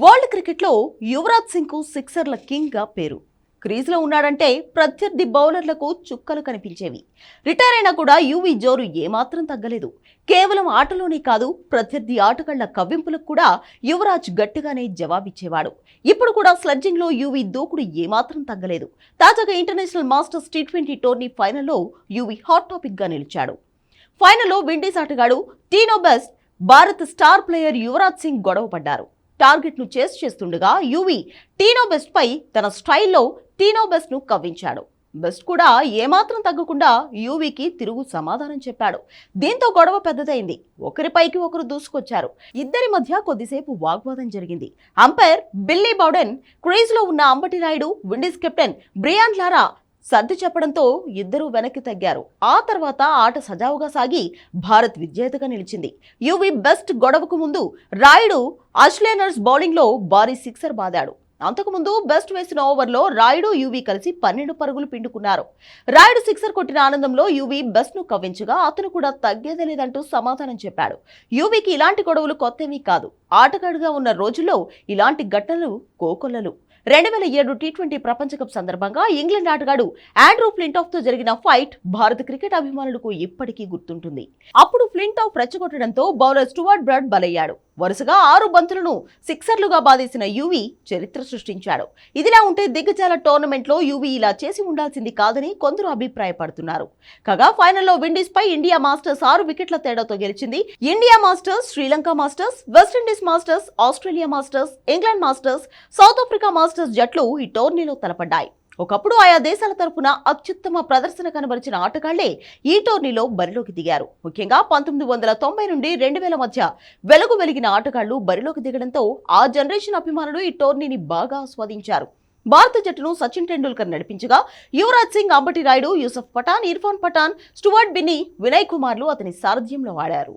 World క్రికెట్లో యువరాజ్ సింగ్కు సిక్సర్ల కింగ్గా పేరు. క్రీజ్లో ఉన్నాడంటే ప్రత్యర్థి బౌలర్లకు చుక్కలు కనిపించేవి. రిటైర్ అయినా కూడా యువి జోరు ఏమాత్రం తగ్గలేదు. కేవలం ఆటలోనే కాదు ప్రత్యర్థి ఆటగాళ్ళ కవ్వింపులకు కూడా యువరాజ్ గట్టిగానే జవాబిచ్చేవాడు. ఇప్పుడు కూడా స్లడ్జింగ్లో యువీ యువి దూకుడు ఏమాత్రం తగ్గలేదు. తాజాగా international masters T twenty tourney ఫైనల్లో యువి హాట్ టాపిక్గా నిలిచాడు. ఫైనల్లో విండీస్ ఆటగాడు Tino Best Bharat star player Yuvraj Singh గొడవ పడ్డారు టార్గెట్ను చేస్ చేస్తుండగా యువి టీనో బెస్ట్ పై తన స్టైల్లో టీనో బెస్ట్ను కవ్వించాడు. బెస్ట్ కూడా ఏమాత్రం తగ్గకుండా యూవీకి తిరుగు సమాధానం చెప్పాడు. దీంతో గొడవ పెద్దదైంది. ఒకరిపైకి ఒకరు దూసుకొచ్చారు. ఇద్దరి మధ్య కొద్దిసేపు వాగ్వాదం జరిగింది. అంపైర్ బిల్లీ బౌడెన్ క్రీజ్లో ఉన్న Ambati Rayudu Windies captain Brian Lara సర్ది చెప్పడంతో ఇద్దరూ వెనక్కి తగ్గారు. ఆ తర్వాత ఆట సజావుగా సాగి భారత్ విజేతగా నిలిచింది. యువి బెస్ట్ గొడవకు ముందు రాయుడు అశ్లేనర్స్ బౌలింగ్లో భారీ సిక్సర్ బాదాడు. అంతకుముందు బెస్ట్ వేసిన ఓవర్లో రాయుడు యువి కలిసి పన్నెండు పరుగులు పిండుకున్నారు. రాయుడు సిక్సర్ కొట్టిన ఆనందంలో యువి బెస్ట్ను కవ్వించగా అతను కూడా తగ్గేదే లేదంటూ సమాధానం చెప్పాడు. యువికి ఇలాంటి గొడవలు కొత్తవి కాదు. ఆటగాడుగా ఉన్న రోజుల్లో ఇలాంటి ఘటనలు కోకొల్లలు. రెండు వేల ఏడు టీ ట్వంటీ ప్రపంచ కప్ సందర్భంగా ఇంగ్లాండ్ ఆటగాడు ఆండ్రూ ఫ్లింటాఫ్తో జరిగిన ఫైట్ భారత క్రికెట్ అభిమానులకు ఇప్పటికీ గుర్తుంటుంది. అప్పుడు ఫ్లింటాఫ్ రెచ్చగొట్టడంతో బౌలర్ స్టువర్ట్ బ్రాడ్ బలయ్యాడు. వరుసగా ఆరు బంతులను సిక్సర్లుగా బాధేసిన యువి చరిత్ర సృష్టించాడు. ఇదిలా ఉంటే దిగ్గజాల టోర్నమెంట్లో యువి ఇలా చేసి ఉండాల్సింది కాదని కొందరు అభిప్రాయపడుతున్నారు. కాగా ఫైనల్లో విండీస్ పై ఇండియా మాస్టర్స్ ఆరు వికెట్ల తేడాతో గెలిచింది India masters Sri Lanka masters West Indies masters Australia masters England masters South Africa masters జట్లు ఈ టోర్నీలో తలపడ్డాయి. ఒకప్పుడు ఆయా దేశాల తరపున అత్యుత్తమ ప్రదర్శన కనబరిచిన ఆటగాళ్ళే ఈ టోర్నీలో బరిలోకి దిగారు. ముఖ్యంగా పంతొమ్మిది వందల తొంభై నుండి రెండు వేల మధ్య వెలుగు వెలిగిన ఆటగాళ్ళు బరిలోకి దిగడంతో ఆ జనరేషన్ అభిమానులు ఈ టోర్నీని బాగా ఆస్వాదించారు. భారత జట్టును సచిన్ టెండూల్కర్ నడిపించగా యువరాజ్ సింగ్ అంబటి రాయుడు యూసఫ్ పఠాన్ ఇర్ఫాన్ పఠాన్ స్టువర్ట్ బిన్నీ వినయ్ కుమార్లు అతని సారథ్యంలో ఆడారు.